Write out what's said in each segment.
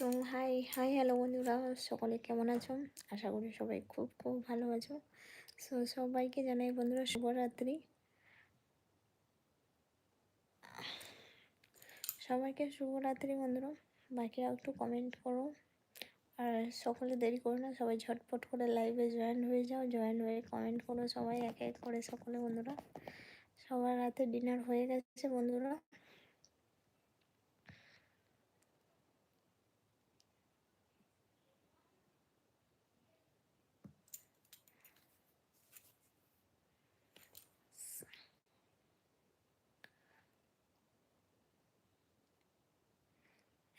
So high hi hello বন্ধুরা। সকলে কেমন আছো? আশা করি সবাই খুব খুব ভালো আছো। সো সবাইকে জানাই বন্ধুরা শুভরাত্রি। সবাইকে শুভরাত্রি বন্ধুরা। বাকিরা একটু কমেন্ট করো। আর সকলে দেরি করো না, সবাই ঝটপট করে লাইভে জয়েন হয়ে যাও। জয়েন হয়ে কমেন্ট করো সবাই, এক এক করে সকলে বন্ধুরা। সবার রাতে ডিনার হয়ে গেছে বন্ধুরা।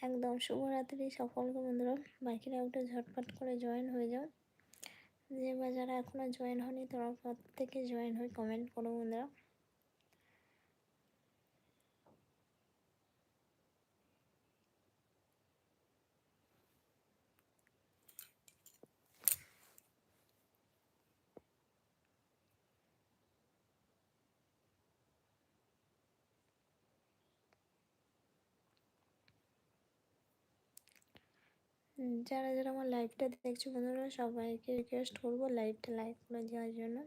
একদম শুভরাত্রি সকলকে বন্ধুরা। বাকিরা একটু ঝটপট করে জয়েন হয়ে যাও। যে বা যারা এখনও জয়েন হয়নি, তোরা থেকে জয়েন হয়ে কমেন্ট করো বন্ধুরা। যারা যারা আমার লাইভটা দেখছ বন্ধুরা, সবাইকে রিকোয়েস্ট করব লাইভটা লাইক করে দেওয়ার জন্য।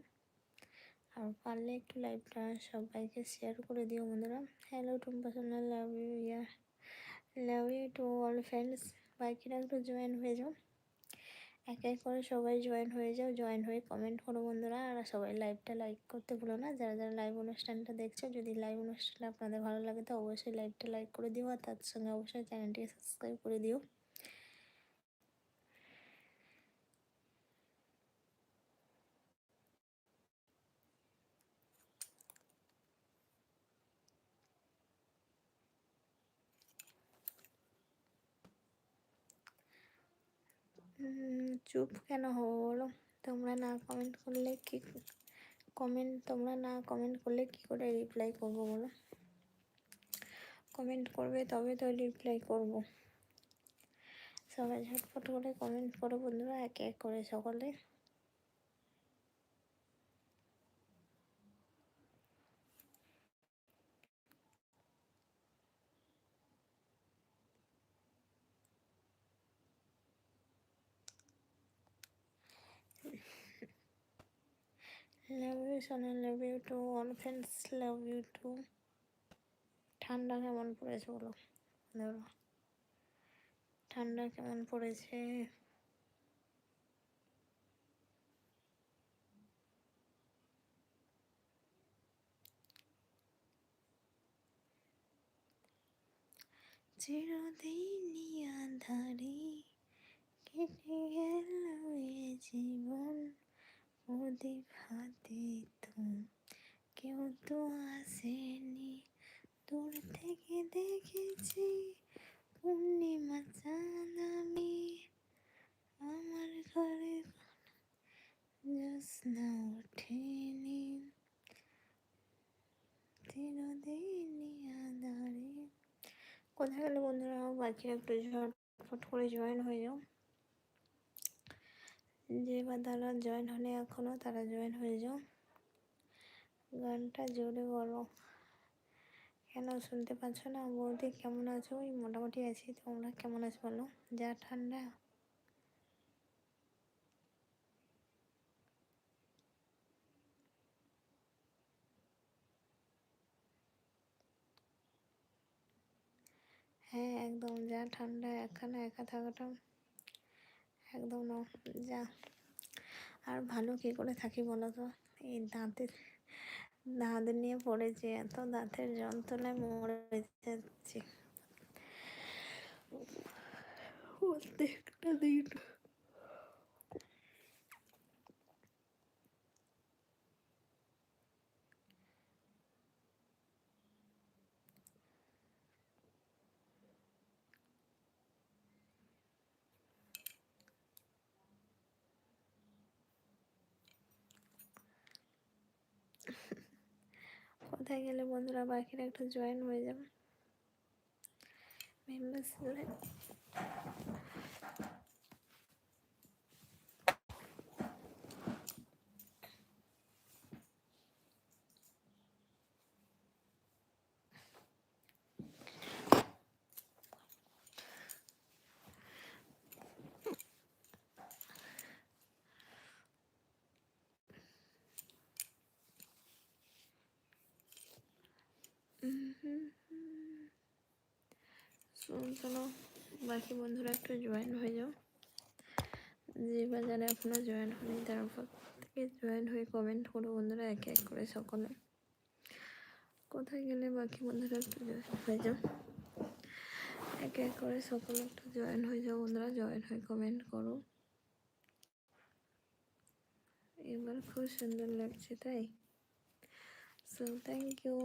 আর পারলে একটু লাইভটা সবাইকে শেয়ার করে দিও বন্ধুরা। হ্যালো টুম personal love you yeah love you to all friends বাকিরা একটু জয়েন হয়ে যাও। এক এক করে সবাই জয়েন হয়ে যাও জয়েন হয়ে কমেন্ট করো বন্ধুরা। আর সবাই লাইভটা লাইক করতে ভুলো না। যারা যারা লাইভ অনুষ্ঠানটা দেখছ, যদি লাইভ অনুষ্ঠানটা আপনাদের ভালো লাগে, তো অবশ্যই লাইভটা লাইক করে দিও। আর তার সঙ্গে অবশ্যই চ্যানেলটিকে সাবস্ক্রাইব করে দিও। চুপ কেন হব বলো? তোমরা না কমেন্ট করলে কি কমেন্ট তোমরা না কমেন্ট করলে কি করে রিপ্লাই করব বলো? কমেন্ট করবে তবে তো রিপ্লাই করব। সবাই ঝটপট করে কমেন্ট করো বন্ধুরা, এক এক করে সকলে। লাভ ইউ সোনা love you to all friends love you too ঠান্ডা কেমন পড়েছে বলো? ধরো। ঠান্ডা কেমন পড়েছে? চিরদিনই আধারে কেটে গেল জীবন। প্রদীপ হাতে তো কেউ তো আসেনি দূর থেকে দেখেছি পূর্ণিমা চাঁদ আমি আমার ঘরে জ্যোৎস্না ওঠেনি কোথায় গেলে বন্ধুরা বাকিরা একটু ঝটফট করে জয়েন হয়ে যাও যে বা তারা জয়েন হলে এখনও তারা জয়েন হয়ে যাও। গানটা জোরে বলো। কেন শুনতে পাচ্ছ না? বৌদি কেমন আছো? ওই মোটামুটি আছি, তোমরা কেমন আছো বলো? যা ঠান্ডা। হ্যাঁ একদম যা ঠান্ডা এখানে একা থাকাটা একদম যা। আর ভালো কী করে থাকি বলো তো? এই দাঁতের দাঁত নিয়ে পড়েছি, এত দাঁতের যন্ত্রণায় মরে যাচ্ছি। প্রত্যেকটা দিন কোথায় গেলে বন্ধুরা বাকিরা একটু জয়েন হয়ে যাবে? মেম্বার্স চলো, বাকি বন্ধুরা একটু জয়েন হয়ে যাও। যে বা যারা এখনও জয়েন হয়নি, তারা থেকে জয়েন হয়ে কমেন্ট করো বন্ধুরা, এক এক করে সকলে। কোথায় গেলে বাকি বন্ধুরা একটু জয়েন হয়ে যাও? এক এক করে সকলে একটু জয়েন হয়ে যাও বন্ধুরা জয়েন হয়ে কমেন্ট করো। এবার খুব সুন্দর লাগছে তাই? So thank you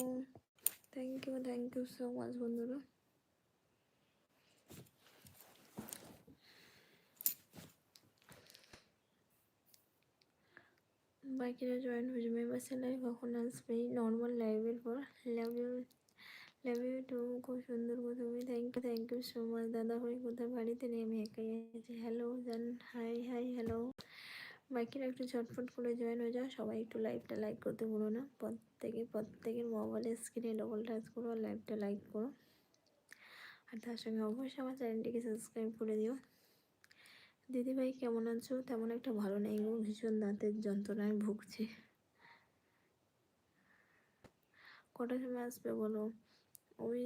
thank you thank you so much বন্ধুরা। বাকিরা জয়েন হয়ে যাবে বাসে লাইভ কখন আসবে? নর্মাল লাইভের পর love you love you too খুব সুন্দর তুমি thank you thank you so much দাদা ভাই কোথায়? বাড়িতে নেই, আমি একাই আছি। হ্যালো জান। হাই হাই হ্যালো বাকিরা একটু ঝটফট করে জয়েন হয়ে যাও। সবাই একটু লাইভটা লাইক করতে ভুলো না। প্রত্যেকে, প্রত্যেকের মোবাইলের স্ক্রিনে ডবল টাচ করো আর লাইভটা লাইক করো। আর তার সঙ্গে অবশ্যই আমার চ্যানেলটিকে সাবস্ক্রাইব করে দিও। দিদিভাই, কেমন আছো? তেমন একটা ভালো নেই গো, ভীষণ দাঁতের যন্ত্রণায় ভুগছি। কটার সময় আসবে বলো? ওই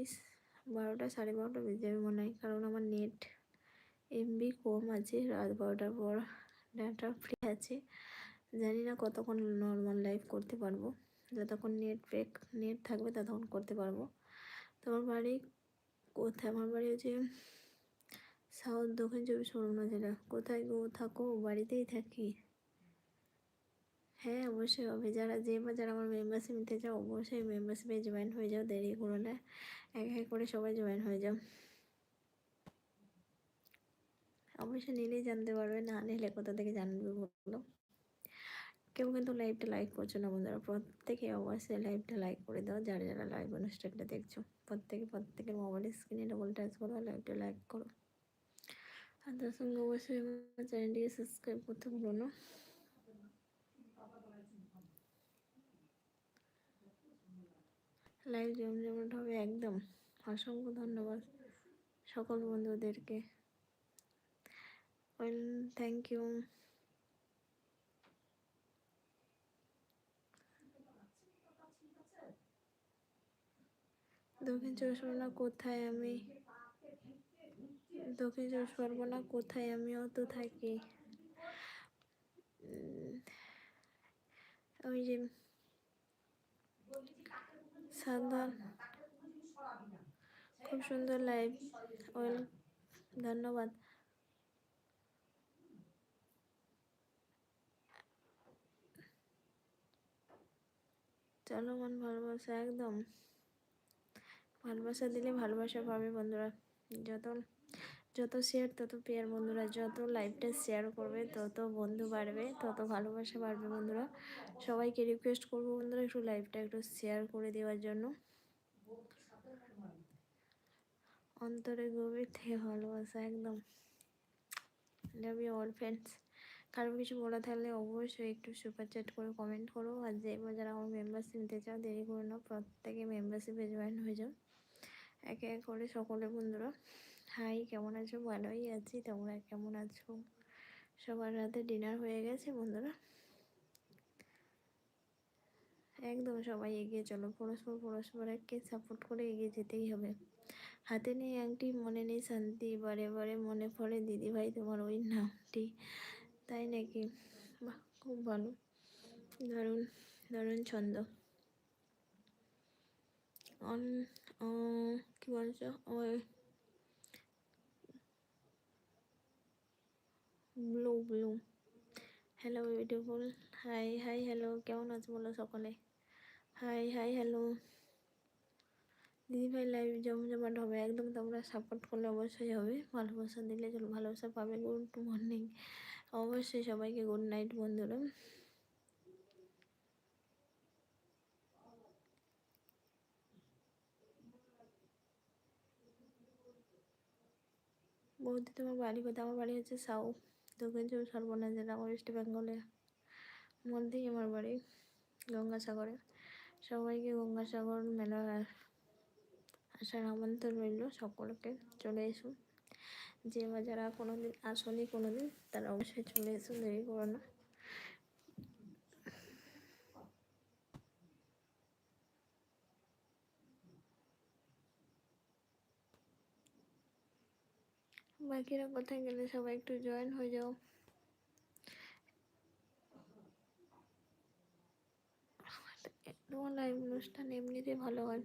বারোটা, সাড়ে বারোটা বেজে যাবে মনে হয়, কারণ আমার নেট এমবি কম আছে, রাত বারোটার পর ডাটা ফ্রি আছে। জানি না কতক্ষণ নর্মাল লাইভ করতে পারব। যতক্ষণ নেট প্যাক নেট থাকবে ততক্ষণ করতে পারব। তোমার বাড়ি কোথায়? আমার বাড়ি হচ্ছে সাউথ দক্ষিণ চব্বিশ পরগনা জেলা। কোথায় গো? থাকো, বাড়িতেই থাকি। হ্যাঁ অবশ্যই হবে। যারা যে বা যারা আমার মেম্বারশিপ নিতে চাও, অবশ্যই মেম্বারশিপে জয়েন হয়ে যাও, দেরি করো না। এক এক করে সবাই জয়েন হয়ে যাও। অবশ্যই নিলেই জানতে পারবে, না নিলে কোথা থেকে জানবে বলো? কেউ কিন্তু লাইভটা লাইক করছ না বন্ধুরা। প্রত্যেকে অবশ্যই লাইভটা লাইক করে দাও। যারা যারা লাইভ অনুষ্ঠানটা দেখছ, প্রত্যেকে, প্রত্যেকের মোবাইলের স্ক্রিনে ডবল টাচ করো লাইভটা লাইক করো। আর সঙ্গে অবশ্যই আমার চ্যানেলটিকে সাবস্ক্রাইব করতে ভুলো না লাইভ জমজমাট হবে একদম অসংখ্য ধন্যবাদ সকল বন্ধুদেরকে। ওয়েল থ্যাংক ইউ দক্ষিণ চব্বিশ পরগনা কোথায় আমি? দক্ষিণ চব্বিশ পরগনা কোথায়? আমিও তো থাকি। ওই যে সাধারণ খুব সুন্দর লাইভ ওয়েল, ধন্যবাদ। চলো মন ভালোবাসা, একদম। ভালোবাসা দিলে ভালোবাসা পাবে বন্ধুরা যত যত শেয়ার তত পেয়ার বন্ধুরা, যত লাইভটা শেয়ার করবে, তত বন্ধু বাড়বে, তত ভালোবাসা বাড়বে বন্ধুরা। সবাইকে রিকোয়েস্ট করব বন্ধুরা, একটু লাইভটা একটু শেয়ার করে দেওয়ার জন্য। অন্তরে গভীর থেকে ভালোবাসা, একদম। লাভ ইউ অল ফ্রেন্ডস কারও কিছু বলা থাকলে অবশ্যই একটু সুপার চ্যাট করে কমেন্ট করো। আর যে যারা আমার মেম্বারশিপ নিতে চাও, দেরি করে নাও প্রত্যেকে মেম্বারশিপে জয়েন হয়ে যাও। একে এক করে সকলে বন্ধুরা। হাই কেমন আছো? ভালোই আছি। তোমরা কেমন আছো? সবার রাতে ডিনার হয়ে গেছে বন্ধুরা। একদম সবাই এগিয়ে চলো। পরস্পর পরস্পরকে সাপোর্ট করে এগিয়ে যেতেই হবে। হাতে নেই আংটি, মনে নেই শান্তি, বারে বারে মনে পড়ে দিদিভাই তোমার ওই নামটি। তাই নাকি? বাহ, খুব ভালো। দারুণ দারুণ ছন্দ। অন কি বলছো? ওই blue blue. Hello beautiful hi hi hello কেমন আছো বলো সকলে? হাই হাই হ্যালো দিদিভাই লাইভ জমজমাট হবে। একদম তোমরা সাপোর্ট করলে অবশ্যই হবে। ভালোবাসা দিলে চলো ভালোবাসা পাবে। গুড মর্নিং অবশ্যই সবাইকে গুড নাইট বন্ধুরা। বৌদি, তোমার বাড়ি কোথায়? আমার বাড়ি হচ্ছে সাউথ দক্ষিণ চব্বিশ পরগনা জেলা ওয়েস্ট বেঙ্গলের মধ্যেই আমার বাড়ি গঙ্গাসাগরে সবাইকে গঙ্গাসাগর মেলার আসার আমন্ত্রণ রইল সকলকে, চলে এসো। যে বা যারা কোনো দিন আসনি কোনো দিন তারা অবশ্যই চলে এসো, দেরি করো না। বাকিরা কোথায় গেলে সবাই একটু জয়েন হয়ে যাও। তোমার লাইভ অনুষ্ঠান এমনিতেই ভালো হয়।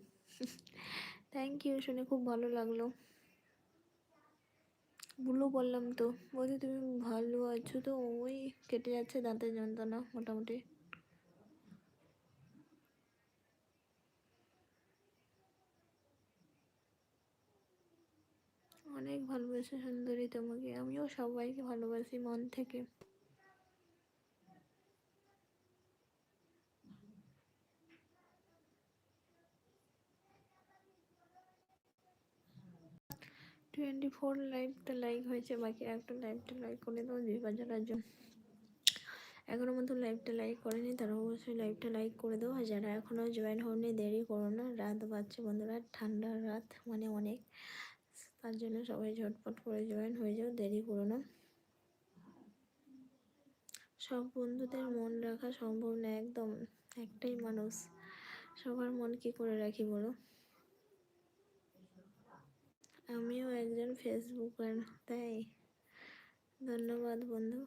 থ্যাংক ইউ শুনে খুব ভালো লাগল। বুলু বললাম তো। বলছি, তুমি ভালো আছো তো? ওই কেটে যাচ্ছে দাঁতের যন্ত্রণা মোটামুটি। অনেক ভালোবাসি সুন্দরী তোমাকে। আমিও সবাইকে ভালোবাসি মন থেকে। টোয়েন্টি ফোর লাইভটা লাইক হয়েছে, বাকি একটা লাইভটা লাইক করে দাও দিবা যারা এখনও মতো লাইভটা লাইক করেনি, তারা অবশ্যই লাইভটা লাইক করে দাও। আর যারা এখনও জয়েন হয়নি দেরি করো না। রাত বাচ্চা বন্ধুরা ঠান্ডার রাত মানে অনেক। তার জন্য সবাই ঝটপট করে জয়েন হয়ে যাও, দেরি করো না। সব বন্ধুদের মন রাখা সম্ভব না, একদম একটাই মানুষ। সবার মন কি করে রাখি বলো? আমিও একজন ফেসবুকার তাই। ধন্যবাদ বন্ধু।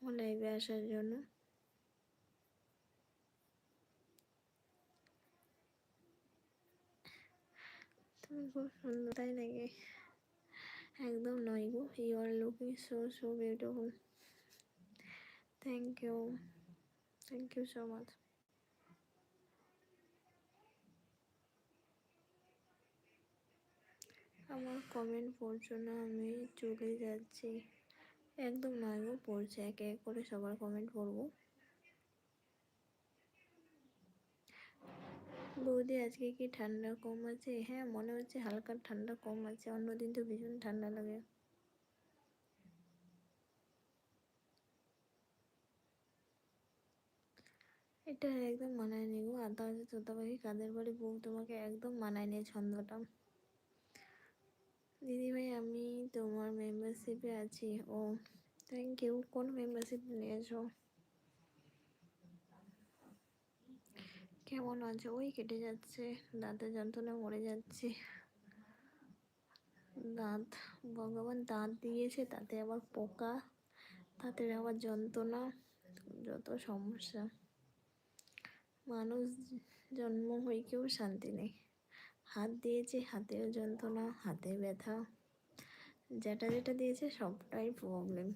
আমার লাইভে আসার জন্য। খুব তাই নাকি একদম নয় গো you are looking so so beautiful thank you thank you so much আমার কমেন্ট পড়ছো না, আমি চলে যাচ্ছি। একদম নয় গো, পড়ছে একে এক করে সবার কমেন্ট পড়ব। বৌদি আজকে কি ঠান্ডা কম আছে? হ্যাঁ মনে হচ্ছে হালকা ঠান্ডা কম আছে। অন্যদিন তো ভীষণ ঠান্ডা লাগে। এটা একদম মানায় নি গো। আদা আছে তোতা পাখি কাদের বাড়ি? বউ তোমাকে একদম মানায় নি ছন্দটা। দিদি ভাই আমি তোমার মেম্বারশিপে আছি। ও থ্যাংক ইউ কোন মেম্বারশিপ নিয়েছো? কেমন আছো? ওই কেটে যাচ্ছে, দাঁতের যন্ত্রণা মরে যাচ্ছে। দাঁত, ভগবান দাঁত দিয়েছে, তাতে আবার পোকা তাতে আবার যন্ত্রণা, যত সমস্যা। মানুষ জন্ম হইকেও শান্তি নেই। হাত দিয়েছে, হাতেও যন্ত্রণা, হাতে ব্যথা। যেটা যেটা দিয়েছে, সবটাই প্রবলেম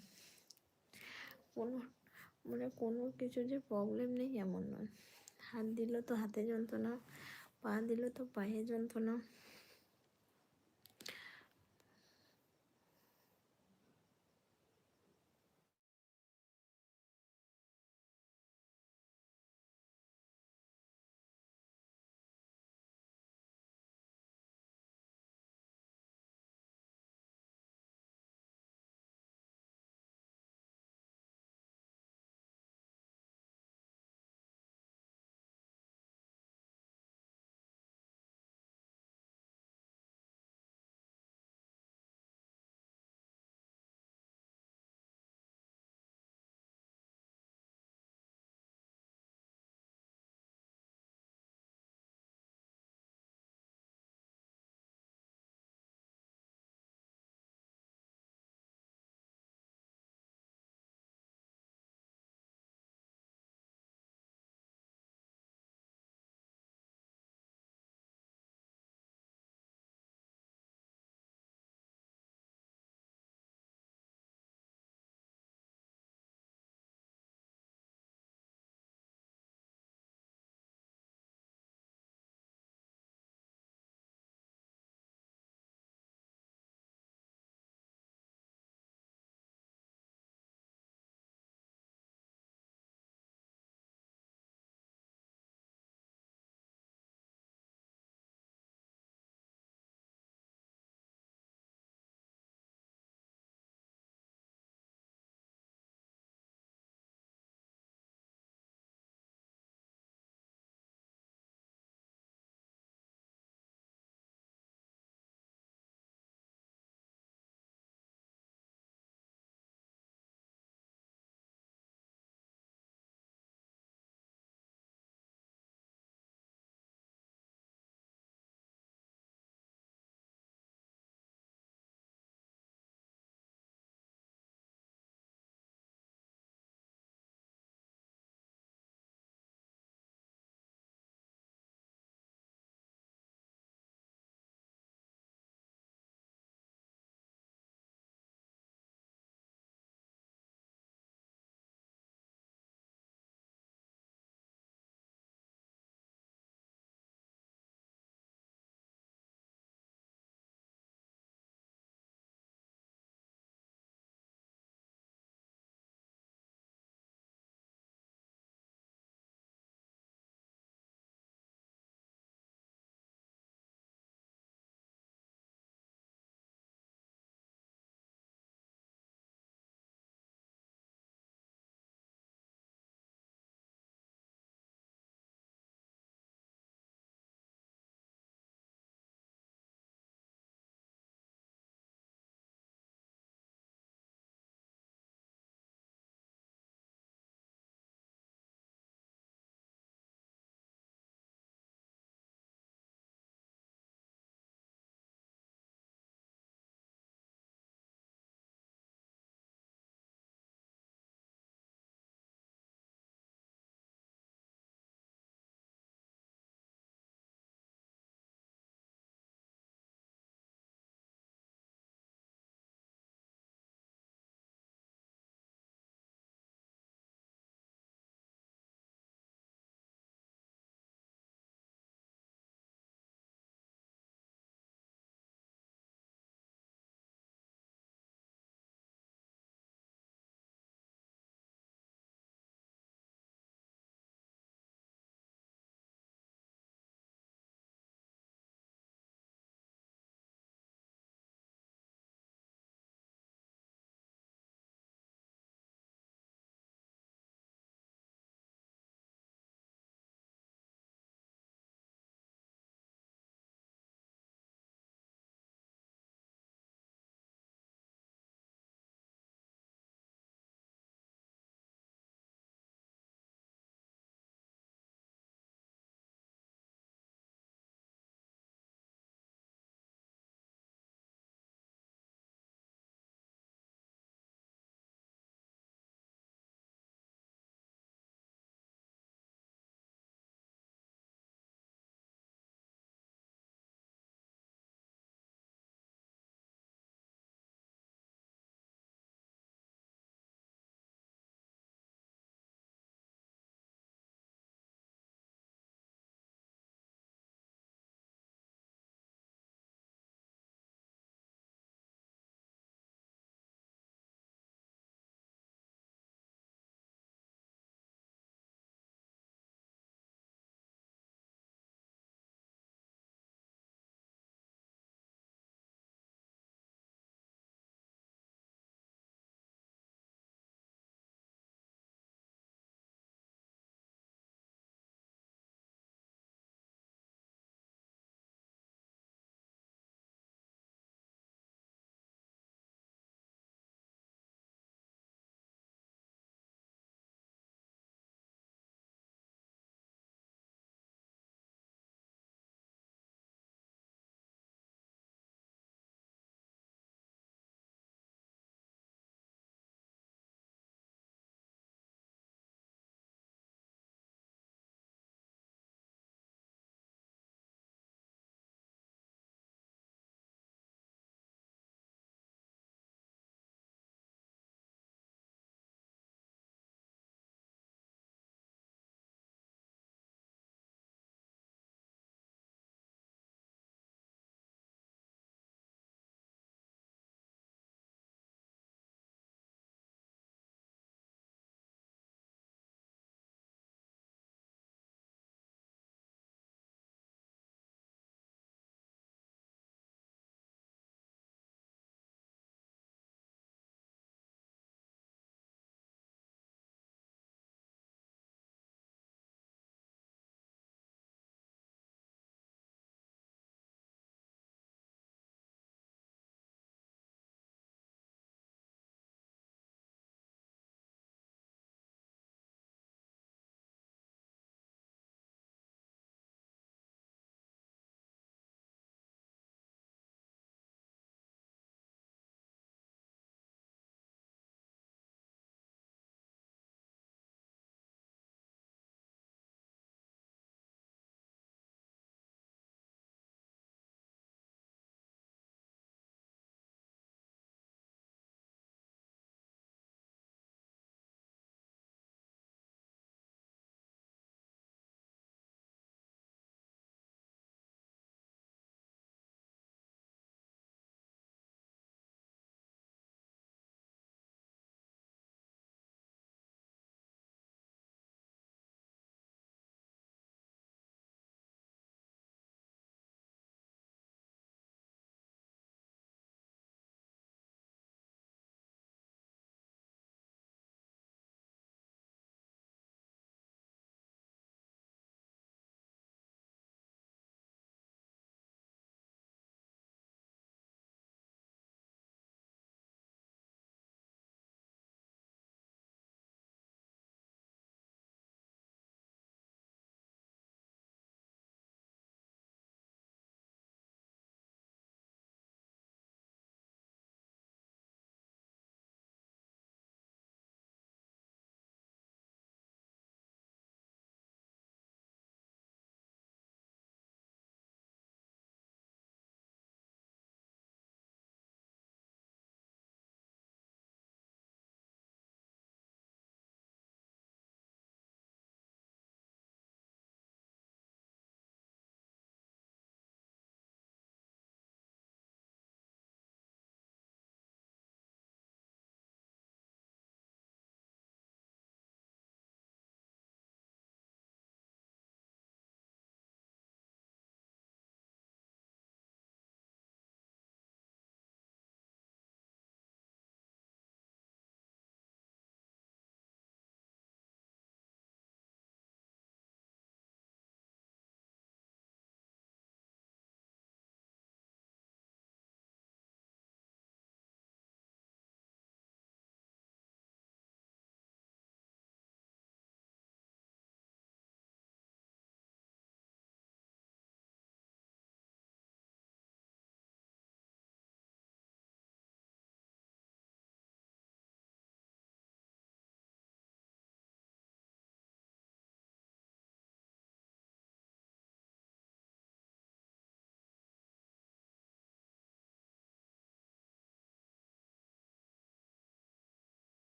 কোনো মানে কোনো কিছু যে প্রবলেম নেই, এমন নয়। হাত দিল তো হাতে যন্ত্রণা পা দিল তো পায়ে যন্ত্রণা।